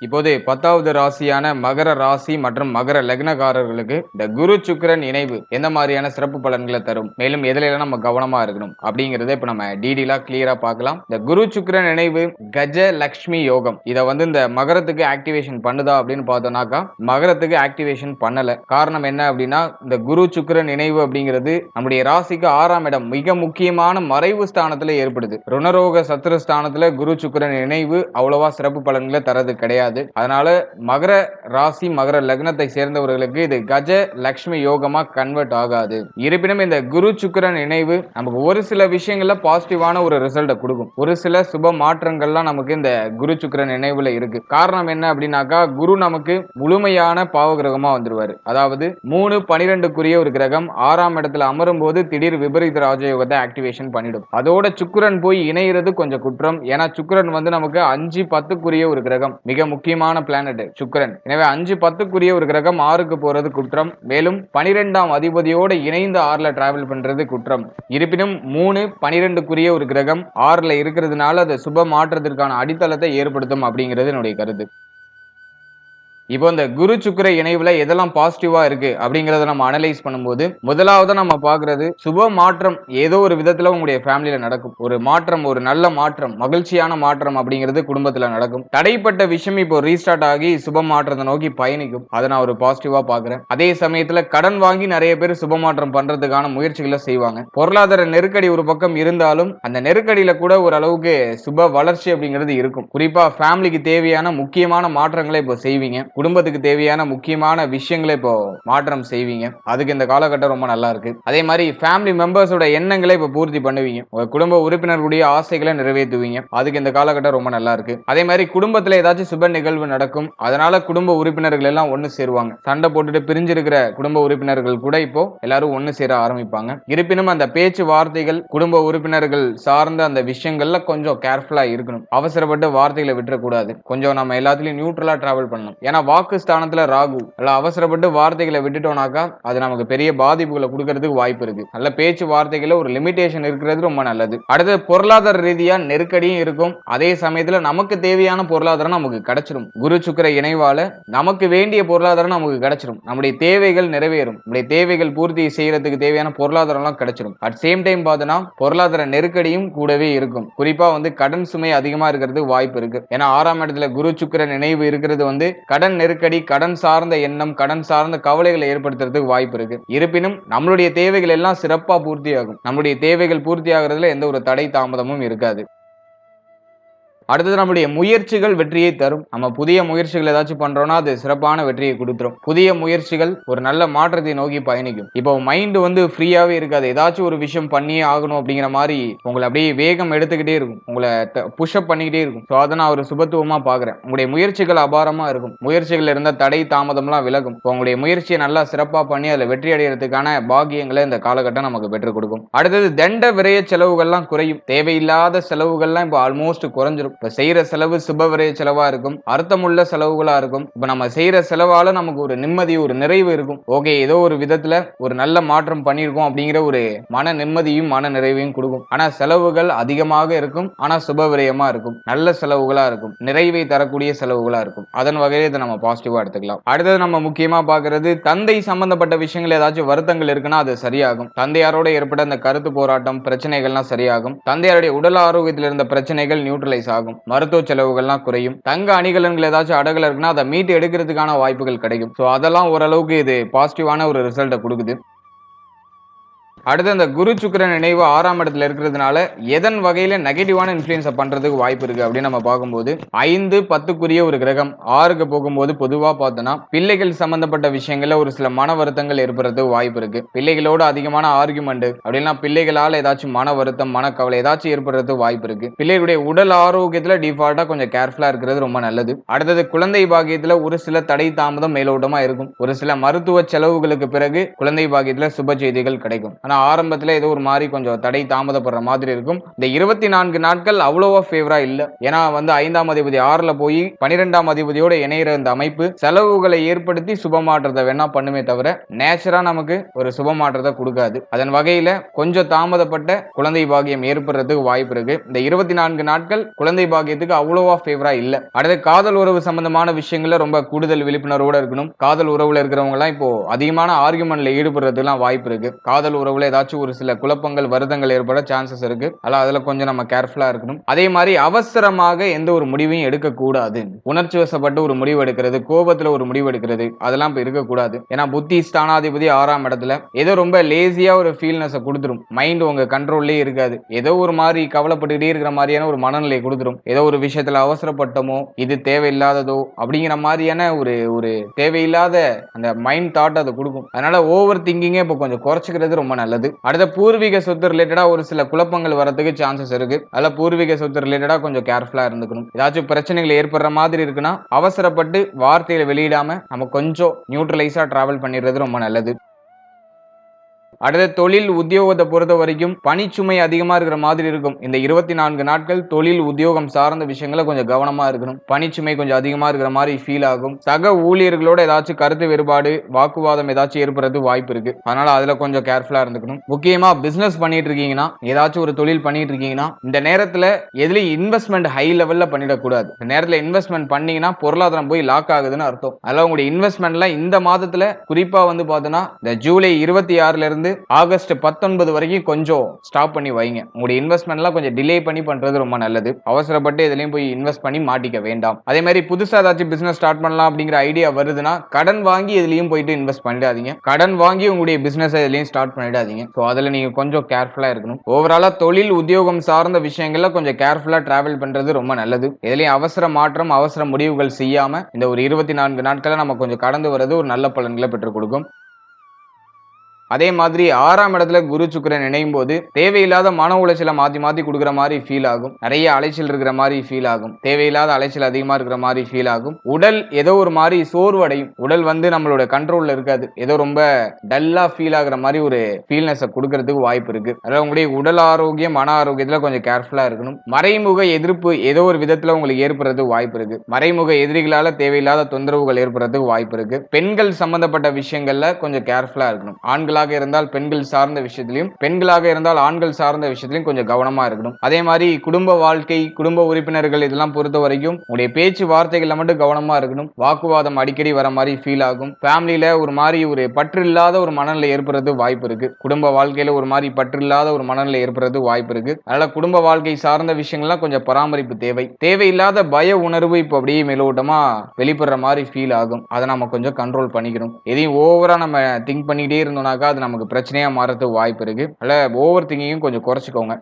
இப்போது பத்தாவது ராசியான மகர ராசி மற்றும் மகர லக்னக்காரர்களுக்கு இந்த குரு சுக்கரன் இணைவு எந்த மாதிரியான சிறப்பு பலன்களை தரும்? மேலும் எதுல நம்ம கவனமா இருக்கணும்? அப்படிங்கறத இப்ப நம்ம டீடெயிலா கிளியரா பார்க்கலாம். இந்த குரு சுக்கரன் இணைவு கஜ லக்ஷ்மி யோகம். இதை வந்து இந்த மகரத்துக்கு ஆக்டிவேஷன் பண்ணுதா அப்படின்னு பார்த்தோம்னாக்கா மகரத்துக்கு ஆக்டிவேஷன் பண்ணல. காரணம் என்ன அப்படின்னா இந்த குரு சுக்கரன் இணைவு அப்படிங்கிறது நம்முடைய ராசிக்கு ஆறாம் இடம். மிக முக்கியமான மறைவு ஸ்தானத்துல ஏற்படுது. ருணரோக சத்துரு ஸ்தானத்துல குரு சுக்கரன் இணைவு அவ்வளவா சிறப்பு பலன்களை தரது கிடையாது. அதனால மகர ராசி மகர லக்னத்தை சேர்ந்தவர்களுக்கு இது கஜ லக்ஷ்மி யோகமா கன்வெர்ட் ஆகாது. இருப்பினும் இந்த குரு சுக்கரன் இணைவு நமக்கு ஒரு சில விஷயங்கள்ல பாசிட்டிவான ஒரு ரிசல்ட்டை கொடுக்கும். ஒரு சில சுப மாற்றங்கள்லாம் நமக்கு இந்த குரு சுக்கிரன் இணைவுல இருக்கு. காரணம் என்ன அப்படின்னாக்கா குரு நமக்கு முழுமையான பாவ கிரகமா வந்துருவாரு. அதாவது மூணு பனிரெண்டுக்குரிய ஒரு கிரகம் ஆறாம் இடத்துல அமரும் போது திடீர் விபரீத ராஜயோகத்தை ஆக்டிவேஷன் பண்ணிடும். அதோட சுக்கரன் போய் இணையிறது கொஞ்சம் குற்றம். ஏன்னா சுக்கிரன் வந்து நமக்கு அஞ்சு பத்துக்குரிய ஒரு கிரகம். மிக முக்கியமான பிளானட் சுக்கரன். எனவே அஞ்சு பத்துக்குரிய ஒரு கிரகம் ஆறுக்கு போறது குற்றம். மேலும் பனிரெண்டாம் அதிபதியோடு இணைந்து ஆறுல டிராவல் பண்றது குற்றம். இருப்பினும் மூணு பனிரெண்டுக்குரிய ஒரு கிரகம் ஆறுல இருக்கிறதுனால அது சுப மாற்றத்திற்கான அடித்தளத்தை ஏற்படுத்தும் அப்படிங்கிறது என்னுடைய கருத்து. இப்போ இந்த குரு சுக்கர இணைவுல எதெல்லாம் பாசிட்டிவா இருக்கு அப்படிங்கறத நம்ம அனலைஸ் பண்ணும்போது முதலாவது நம்ம பாக்குறது சுப மாற்றம் ஏதோ ஒரு விதத்துல உங்களுடைய ஃபேமிலியில நடக்கும். ஒரு மாற்றம் ஒரு நல்ல மாற்றம் மகிழ்ச்சியான மாற்றம் அப்படிங்கிறது குடும்பத்துல நடக்கும். தடைப்பட்ட விஷயம் இப்போ ரீஸ்டார்ட் ஆகி சுப மாற்றத்தை நோக்கி பயணிக்கும். அதை நான் ஒரு பாசிட்டிவா பாக்குறேன் அதே சமயத்துல கடன் வாங்கி நிறைய பேர் சுப மாற்றம் பண்றதுக்கான முயற்சிகளை செய்வாங்க. பொருளாதார நெருக்கடி ஒரு பக்கம் இருந்தாலும் அந்த நெருக்கடியில கூட ஓரளவுக்கு சுப வளர்ச்சி அப்படிங்கிறது இருக்கும். குறிப்பா ஃபேமிலிக்கு தேவையான முக்கியமான மாற்றங்களை இப்போ செய்வீங்க. குடும்பத்துக்கு தேவையான முக்கியமான விஷயங்களை இப்போ மாற்றம் செய்வீங்க. அதுக்கு இந்த காலகட்டம் ரொம்ப நல்லா இருக்கு. அதே மாதிரி ஃபேமிலி மெம்பர்ஸோட எண்ணங்களை இப்போ பூர்த்தி பண்ணுவீங்க. உங்க குடும்ப உறுப்பினர்களுடைய ஆசைகளை நிறைவேற்றுவீங்க. அதுக்கு இந்த காலகட்டம் ரொம்ப நல்லா இருக்கு. அதே மாதிரி குடும்பத்துல ஏதாச்சும் சுப நிகழ்வு நடக்கும். அதனால குடும்ப உறுப்பினர்கள் எல்லாம் ஒன்று சேருவாங்க. சண்டை போட்டுட்டு பிரிஞ்சிருக்கிற குடும்ப உறுப்பினர்கள் கூட இப்போ எல்லாரும் ஒன்று சேர ஆரம்பிப்பாங்க. இருப்பினும் அந்த பேச்சு வார்த்தைகள் குடும்ப உறுப்பினர்கள் சார்ந்த அந்த விஷயங்கள்ல கொஞ்சம் கேர்ஃபுல்லா இருக்கணும். அவசரப்பட்டு வார்த்தைகளை விட்டுறக்கூடாது. கொஞ்சம் நம்ம எல்லாத்துலயும் நியூட்ரலா டிராவல் பண்ணணும். ஏன்னா வாக்கு ஸ்தானத்துல ராகு. அல்ல அவசரப்பட்டு வார்த்தைகளை விட்டுட்டோம்னாக்கா அது நமக்கு பெரிய பாதிப்புகளை கொடுக்கறதுக்கு வாய்ப்பு இருக்கு. நல்ல பேச்சு வார்த்தைகள ஒரு லிமிடேஷன் இருக்கிறது ரொம்ப நல்லது. அடுத்து பொருளாதார ரீதியா நெருக்கடியும் இருக்கும். அதே சமயத்துல நமக்கு தேவையான பொருளாதாரம் நமக்கு கிடைச்சிடும் குரு சுக்கிர இணைவால நமக்கு வேண்டிய பொருளாதாரம் நமக்கு கிடைச்சிடும் நம்முடைய தேவைகள் நிறைவேறும். நம்முடைய தேவைகள் பூர்த்தி செய்யறதுக்கு தேவையான பொருளாதாரம் எல்லாம் கிடைச்சிடும் அட் சேம் டைம் பார்த்தோன்னா பொருளாதார நெருக்கடியும் கூடவே இருக்கும். குறிப்பா வந்து கடன் சுமை அதிகமா இருக்கிறதுக்கு வாய்ப்பு இருக்கு. ஏன்னா ஆறாம் இடத்துல குரு சுக்கிர நினைவு இருக்கிறது வந்து கடன் நெருக்கடி கடன் சார்ந்த எண்ணம் கடன் சார்ந்த கவலைகளை ஏற்படுத்துறதுக்கு வாய்ப்பு இருக்கு. இருப்பினும் நம்மளுடைய தேவைகள் எல்லாம் சிறப்பா பூர்த்தியாகும். நம்மளுடைய தேவைகள் பூர்த்தியாகிறதுல எந்த ஒரு தடை தாமதமும் இருக்காது. அடுத்தது நம்முடைய முயற்சிகள் வெற்றியை தரும். நம்ம புதிய முயற்சிகள் ஏதாச்சும் பண்றோம்னா அது சிறப்பான வெற்றியை கொடுத்துரும். புதிய முயற்சிகள் ஒரு நல்ல மாற்றத்தை நோக்கி பயணிக்கும். இப்போ மைண்ட் வந்து ஃப்ரீயாவே இருக்காது. ஏதாச்சும் ஒரு விஷயம் பண்ணியே ஆகணும் அப்படிங்கிற மாதிரி உங்களை அப்படியே வேகம் எடுத்துக்கிட்டே இருக்கும். உங்களை புஷ்அப் பண்ணிக்கிட்டே இருக்கும். ஸோ அதை நான் ஒரு சுபத்துவமா பாக்குறேன் உங்களுடைய முயற்சிகள் அபாரமா இருக்கும். முயற்சிகள் இருந்த தடை தாமதம்லாம் விலகும். உங்களுடைய முயற்சியை நல்லா சிறப்பா பண்ணி அதில் வெற்றி அடைகிறதுக்கான பாக்கியங்களை இந்த காலகட்டம் நமக்கு பெற்றுக் கொடுக்கும். அடுத்தது தண்ட விரைய செலவுகள்லாம் குறையும். தேவையில்லாத செலவுகள்லாம் இப்போ ஆல்மோஸ்ட் குறைஞ்சிரும். இப்போ செய்கிற செலவு சுபவரைய செலவாக இருக்கும். அர்த்தமுள்ள செலவுகளாக இருக்கும். இப்போ நம்ம செய்கிற செலவால் நமக்கு ஒரு நிம்மதி ஒரு நிறைவு இருக்கும். ஓகே ஏதோ ஒரு விதத்தில் ஒரு நல்ல மாற்றம் பண்ணியிருக்கோம் அப்படிங்கிற ஒரு மன நிம்மதியும் மன நிறைவையும் கொடுக்கும். ஆனால் செலவுகள் அதிகமாக இருக்கும். ஆனால் சுபவிரயமாக இருக்கும். நல்ல செலவுகளாக இருக்கும். நிறைவை தரக்கூடிய செலவுகளாக இருக்கும். அதன் வகையில் இதை நம்ம பாசிட்டிவாக எடுத்துக்கலாம். அடுத்தது நம்ம முக்கியமாக பார்க்கறது தந்தை சம்பந்தப்பட்ட விஷயங்கள் ஏதாச்சும் வருத்தங்கள் இருக்குன்னா அது சரியாகும். தந்தையாரோட ஏற்பட்ட அந்த கருத்து போராட்டம் பிரச்சனைகள்லாம் சரியாகும். தந்தையாருடைய உடல் ஆரோக்கியத்தில் இருந்த பிரச்சனைகள் நியூட்ரலைஸ் ஆகும். மருத்துவ செலவுகள்லாம் குறையும். தங்க அணிகலன்கள் ஏதாச்சும் அடகுல இருக்குன்னா அதை மீட்டு எடுக்கிறதுக்கான வாய்ப்புகள் கிடைக்கும். ஸோ அதெல்லாம் ஓரளவுக்கு இது பாசிட்டிவான ஒரு ரிசல்ட்டை கொடுக்குது. அடுத்து அந்த குரு சுக்கிரன் நினைவு ஆறாம் இடத்துல இருக்கிறதுனால எதன் வகையில நெகட்டிவான இன்ஃபுளுன்ஸை பண்றதுக்கு வாய்ப்பு இருக்கு அப்படின்னு நம்ம பார்க்கும்போது ஐந்து பத்துக்குரிய ஒரு கிரகம் ஆறுக்கு போகும்போது பொதுவா பார்த்தோம்னா பிள்ளைகள் சம்பந்தப்பட்ட விஷயங்கள்ல ஒரு சில மன வருத்தங்கள் ஏற்படுறதுக்கு வாய்ப்பு இருக்கு. பிள்ளைகளோட அதிகமான ஆர்குமெண்ட் அப்படின்னா பிள்ளைகளால ஏதாச்சும் மன வருத்தம் மனக்கவலை ஏதாச்சும் ஏற்படுறதுக்கு வாய்ப்பு இருக்கு. பிள்ளைகளுடைய உடல் ஆரோக்கியத்துல டிஃபால்ட்டா கொஞ்சம் கேர்ஃபுல்லா இருக்கிறது ரொம்ப நல்லது. அடுத்தது குழந்தை பாக்கியத்துல ஒரு சில தடை தாமதம் மேலோட்டமா இருக்கும். ஒரு சில மருத்துவ செலவுகளுக்கு பிறகு குழந்தை பாக்கியத்துல சுப செய்திகள் கிடைக்கும். ஆனா ஆரம்பத்தில் ஏதோ ஒரு மாதிரி கொஞ்சம் தடை தாமதப்படுற மாதிரி இருக்கும். இந்த இருபத்தி நான்கு நாட்கள் அவ்வளோவா ஃபேவரா இல்லை. ஏன்னா வந்து ஐந்தாம் அதிபதி ஆறில் போய் பனிரெண்டாம் அதிபதியோட இணையிற இந்த அமைப்பு செலவுகளை ஏற்படுத்தி சுபமாற்றத்தை வேணா பண்ணுமே தவிர நேச்சரா நமக்கு ஒரு சுப மாற்றத்தை கொடுக்காது. அதன் வகையில கொஞ்சம் தாமதப்பட்ட குழந்தை பாக்கியம் ஏற்படுறதுக்கு வாய்ப்பு இருக்கு. இந்த இருபத்தி நான்கு நாட்கள் குழந்தை பாக்கியத்துக்கு அவ்வளோவா ஃபேவரா இல்லை. அடுத்து காதல் உறவு சம்பந்தமான விஷயங்கள ரொம்ப கூடுதல் விழிப்புணர்வோட இருக்கணும். காதல் உறவுல இருக்கிறவங்க எல்லாம் இப்போ அதிகமான ஆர்குமெண்ட்ல ஈடுபடுறதுலாம் வாய்ப்பு இருக்கு. காதல் உறவு உறவுல ஏதாச்சும் ஒரு சில குழப்பங்கள் வருதங்கள் ஏற்பட சான்சஸ் இருக்கு. அதெல்லாம் அதில் கொஞ்சம் நம்ம கேர்ஃபுல்லா இருக்கணும். அதே மாதிரி அவசரமாக எந்த ஒரு முடிவையும் எடுக்கக்கூடாது. உணர்ச்சி வசப்பட்டு ஒரு முடிவு எடுக்கிறது கோபத்தில் ஒரு முடிவு எடுக்கிறது அதெல்லாம் இப்போ இருக்கக்கூடாது. ஏன்னா புத்தி ஸ்தானாதிபதி ஆறாம் இடத்துல ஏதோ ரொம்ப லேசியாக ஒரு ஃபீல்னஸை கொடுத்துரும். மைண்ட் உங்கள் கண்ட்ரோல்லே இருக்காது. ஏதோ ஒரு மாதிரி கவலைப்பட்டுக்கிட்டே இருக்கிற மாதிரியான ஒரு மனநிலை கொடுத்துரும். ஏதோ ஒரு விஷயத்தில் அவசரப்பட்டமோ இது தேவையில்லாததோ அப்படிங்கிற மாதிரியான ஒரு ஒரு தேவையில்லாத அந்த மைண்ட் தாட் அதை கொடுக்கும். அதனால ஓவர் திங்கிங்கே இப்போ கொஞ்சம் குறைச்சிக்கிறது ரொம்ப நல்லது. நல்லது. அடுத்த பூர்வீக சொத்து ரிலேட்டடா ஒரு சில குழப்பங்கள் வரதுக்கு சான்சஸ் இருக்கு. அதில் பூர்வீக சொத்து ரிலேட்டடா கொஞ்சம் கேர்ஃபுல்லா இருந்துக்கணும். ஏதாச்சும் பிரச்சனைகள் ஏற்படுற மாதிரி இருக்குன்னா அவசரப்பட்டு வார்த்தையில வெளியிடாம நம்ம கொஞ்சம் நியூட்ரலைஸா டிராவல் பண்ணிடுறது ரொம்ப நல்லது. அடுத்த தொழில் உத்தியோகத்தை பொறுத்த வரைக்கும் பணிச்சுமை அதிகமாக இருக்கிற மாதிரி இருக்கும். இந்த இருபத்தி நான்கு நாட்கள் தொழில் உத்தியோகம் சார்ந்த விஷயங்களை கொஞ்சம் கவனமாக இருக்கணும். பணிச்சுமை கொஞ்சம் அதிகமாக இருக்கிற மாதிரி ஃபீல் ஆகும். சக ஊழியர்களோட ஏதாச்சும் கருத்து வேறுபாடு வாக்குவாதம் ஏதாச்சும் ஏற்படுறது வாய்ப்பு இருக்கு. அதனால அதுல கொஞ்சம் கேர்ஃபுல்லாக இருந்துக்கணும். முக்கியமாக பிஸ்னஸ் பண்ணிட்டு இருக்கீங்கன்னா ஏதாச்சும் ஒரு தொழில் பண்ணிட்டு இருக்கீங்கன்னா இந்த நேரத்தில் எதுலையும் இன்வெஸ்ட்மெண்ட் ஹை லெவலில் பண்ணிடக்கூடாது. இந்த நேரத்தில் இன்வெஸ்ட்மெண்ட் பண்ணீங்கன்னா பொருளாதாரம் போய் லாக் ஆகுதுன்னு அர்த்தம். அதனால உங்களுடைய இன்வெஸ்ட்மெண்ட்லாம் இந்த மாதத்தில் குறிப்பாக வந்து பார்த்தோன்னா இந்த ஜூலை இருபத்தி ஆறுல இருந்து ஆகஸ்ட் பத்தொன்பது வரைக்கும் கொஞ்சம் ஸ்டாப் பண்ணி வைங்க. உங்களுடைய இன்வெஸ்ட்மெண்ட்லாம் கொஞ்சம் டிலே பண்ணி பண்றது ரொம்ப நல்லது. அவசரப்பட்டு எதுலையும் போய் இன்வெஸ்ட் பண்ணி மாட்டிக்க வேண்டாம். அதே மாதிரி புதுசா ஏதாச்சும் பிசினஸ் ஸ்டார்ட் பண்ணலாம் அப்படிங்கிற ஐடியா வருதுன்னா கடன் வாங்கி எதுலையும் போயிட்டு இன்வெஸ்ட் பண்ணிடாதீங்க. கடன் வாங்கி உங்களுடைய பிசினஸ் எதுலையும் ஸ்டார்ட் பண்ணிடாதீங்க. ஸோ அதில் நீங்க கொஞ்சம் கேர்ஃபுல்லா இருக்கணும். ஓவராலா தொழில் உத்தியோகம் சார்ந்த விஷயங்கள்ல கொஞ்சம் கேர்ஃபுல்லா டிராவல் பண்றது ரொம்ப நல்லது. எதுலையும் அவசர மாற்றம் அவசர முடிவுகள் செய்யாம இந்த ஒரு இருபத்தி நான்கு நாட்களை நம்ம கொஞ்சம் கடந்து வர்றது ஒரு நல்ல பலன்களை பெற்றுக் கொடுக்கும். அதே மாதிரி ஆறாம் இடத்துல குரு சுக்கரன் இணையும் போது தேவையில்லாத மன உளைச்சலை மாத்தி மாத்தி கொடுக்குற மாதிரி ஃபீல் ஆகும். நிறைய அலைச்சல் இருக்கிற மாதிரி ஃபீல் ஆகும். தேவையில்லாத அலைச்சல் அதிகமா இருக்கிற மாதிரி ஃபீல் ஆகும். உடல் ஏதோ ஒரு மாதிரி சோர்வடையும். உடல் வந்து நம்மளோட கண்ட்ரோல்ல இருக்காது. ஏதோ ரொம்ப டல்லா ஃபீல் ஆகுற மாதிரி ஒரு ஃபீல்னஸை கொடுக்கறதுக்கு வாய்ப்பு இருக்கு. அதாவது உங்களுடைய உடல் ஆரோக்கியம் மன ஆரோக்கியத்துல கொஞ்சம் கேர்ஃபுல்லா இருக்கணும். மறைமுக எதிர்ப்பு ஏதோ ஒரு விதத்துல உங்களுக்கு ஏற்படுறதுக்கு வாய்ப்பு இருக்கு. மறைமுக எதிரிகளால தேவையில்லாத தொந்தரவுகள் ஏற்படுறதுக்கு வாய்ப்பு இருக்கு. பெண்கள் சம்பந்தப்பட்ட விஷயங்கள்ல கொஞ்சம் கேர்ஃபுல்லா இருக்கணும். ஆண்களாக இருந்தால் பெண்கள் சார்ந்த விஷயத்திலையும் பெண்களாக இருந்தால் ஆண்கள் சார்ந்த விஷயத்திலையும் கொஞ்சம் கவனமா இருக்கணும். அதே மாதிரி குடும்ப வாழ்க்கை குடும்ப உறுப்பினர்கள் இதெல்லாம் பொறுத்த வரைக்கும் உங்களுடைய பேச்சு வார்த்தைகள்ல மட்டும் கவனமா இருக்கணும். வாக்குவாதம் அடிக்கடி வர மாதிரி ஃபீல் ஆகும். ஃபேமிலியில ஒரு மாதிரி ஒரு பற்று இல்லாத ஒரு மனநிலை ஏற்படுறது வாய்ப்பு இருக்கு. குடும்ப வாழ்க்கையில ஒரு மாதிரி பற்று இல்லாத ஒரு மனநிலை ஏற்படுறது வாய்ப்பு இருக்கு. அதனால குடும்ப வாழ்க்கை சார்ந்த விஷயங்கள்லாம் கொஞ்சம் பராமரிப்பு தேவை. தேவையில்லாத பய உணர்வு இப்போ அப்படியே மேலோட்டமா வெளிப்படுற மாதிரி ஃபீல் ஆகும். அதை நம்ம கொஞ்சம் கண்ட்ரோல் பண்ணிக்கணும். எதையும் ஓவரா நம்ம திங்க் பண்ணிக்கிட்டே இருந்தோம்னாக்கா அது நமக்கு பிரச்சனையா மாறதுக்கு வாய்ப்பு இருக்கு. அதில் ஓவர் திங்கிங்கும் கொஞ்சம் குறைச்சிக்கோங்க.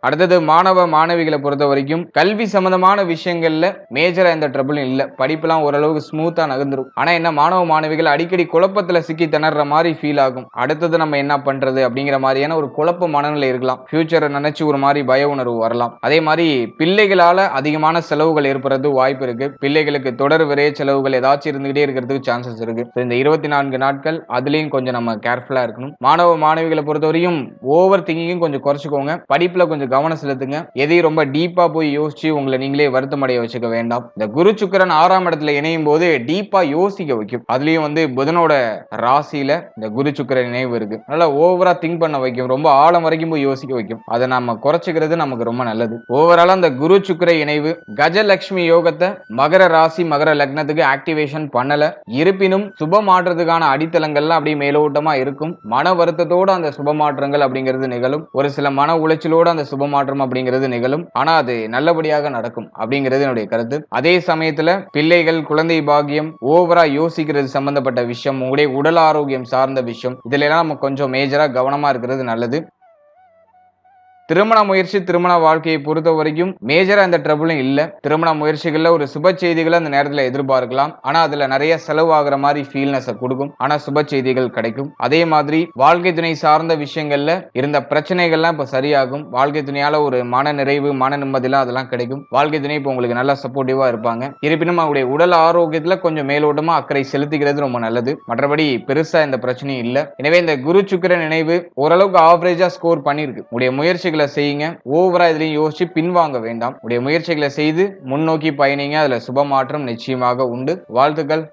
அடுத்தது மாணவ மாணவிகளை பொறுத்த வரைக்கும் கல்வி சம்பந்தமான விஷயங்கள்ல மேஜரா எந்த ட்ரபிளும் இல்லை. படிப்புலாம் ஓரளவுக்கு ஸ்மூத்தா நகர்ந்துரும். ஆனா என்ன மாணவ மாணவிகள் அடிக்கடி குழப்பத்துல சிக்கி திணற மாதிரி ஃபீல் ஆகும். அடுத்தது நம்ம என்ன பண்றது அப்படிங்கிற மாதிரியான ஒரு குழப்ப மனநிலை இருக்கலாம். ஃபியூச்சரை நினைச்சு ஒரு மாதிரி பய உணர்வு வரலாம். அதே மாதிரி பிள்ளைகளால அதிகமான செலவுகள் ஏற்படுறது வாய்ப்பு இருக்கு. பிள்ளைகளுக்கு தொடர் விரைய செலவுகள் ஏதாச்சும் இருந்துகிட்டே இருக்கிறதுக்கு சான்சஸ் இருக்கு. இந்த இருபத்தி நான்கு நாட்கள் அதுலயும் கொஞ்சம் நம்ம கேர்ஃபுல்லா இருக்கணும். மாணவ மாணவிகளை பொறுத்தவரையும் ஓவர் திங்கிங்கும் கொஞ்சம் குறைச்சிக்கோங்க. படிப்புல கொஞ்சம் கவனம் செலுத்துங்க. எதையும் ரொம்ப டீப்பா போய் யோசிச்சு உங்களை நீங்களே வருத்தம் அடைய வச்சுக்க வேண்டாம். இந்த குரு சுக்கிரன் ஆறாம் இடத்துல இணையும் போது டீப்பா யோசிக்க வைக்கும். அதுலயும் வந்து புதனோட ராசியில இந்த குரு சுக்கரன் நினைவு இருக்கு. நல்லா ஓவரா திங்க் பண்ண வைக்கும். ரொம்ப ஆழம் வரைக்கும் போய் யோசிக்க வைக்கும். அதை நம்ம குறைச்சிக்கிறது நமக்கு ரொம்ப நல்லது. ஓவராலா அந்த குரு சுக்கர இணைவு கஜலட்சுமி யோகத்தை மகர ராசி மகர லக்னத்துக்கு ஆக்டிவேஷன் பண்ணல. இருப்பினும் சுப மாற்றத்துக்கான அடித்தளங்கள்லாம் அப்படியே மேலோட்டமா இருக்கும். மன வருத்தத்தோட அந்த சுப மாற்றங்கள் அப்படிங்கிறது நிகழும். ஒரு சில மன உளைச்சலோட அந்த சுப மாற்றம் அப்படிங்கிறது நிகழும். ஆனா அது நல்லபடியாக நடக்கும் அப்படிங்கிறது என்னுடைய கருத்து. அதே சமயத்துல பிள்ளைகள் குழந்தை பாக்கியம் ஓவரா யோசிக்கிறது சம்பந்தப்பட்ட விஷயம் உங்களுடைய உடல் ஆரோக்கியம் சார்ந்த விஷயம். இதுல எல்லாம் நம்ம கொஞ்சம் மேஜரா கவனமா இருக்கிறது நல்லது. திருமண முயற்சி திருமண வாழ்க்கையை பொறுத்த வரைக்கும் மேஜரா அந்த ட்ரபிளும் இல்ல. திருமண முயற்சிகள்ல ஒரு சுப செய்திகளை அந்த நேரத்துல எதிர்பார்க்கலாம். ஆனா அதுல நிறைய செலவாகிற மாதிரி ஃபீல்னஸை கொடுக்கும். ஆனா சுப செய்திகள் கிடைக்கும். அதே மாதிரி வாழ்க்கை துணை சார்ந்த விஷயங்கள்ல இருந்த பிரச்சனைகள்லாம் இப்ப சரியாகும். வாழ்க்கை துணையால ஒரு மன நிறைவு மன நிம்மதியெல்லாம் அதெல்லாம் கிடைக்கும். வாழ்க்கை துணை இப்போ உங்களுக்கு நல்லா சப்போர்ட்டிவா இருப்பாங்க. இருப்பினும் அவருடைய உடல் ஆரோக்கியத்துல கொஞ்சம் மேலோட்டமா அக்கறை செலுத்திக்கிறது ரொம்ப நல்லது. மற்றபடி பெருசா இந்த பிரச்சனையும் இல்ல. எனவே இந்த குரு சுக்கிர நினைவு ஓரளவுக்கு ஆவரேஜா ஸ்கோர் பண்ணிருக்கு உடைய முயற்சிகள் செய்யுங்க. ஓவரா இதுலயும் யோசிச்சு பின்வாங்க வேண்டாம். உடைய முயற்சிகளை செய்து முன்னோக்கி பயணிங்க. அதுல சுப மாற்றம் நிச்சயமாக உண்டு. வாழ்த்துக்கள்.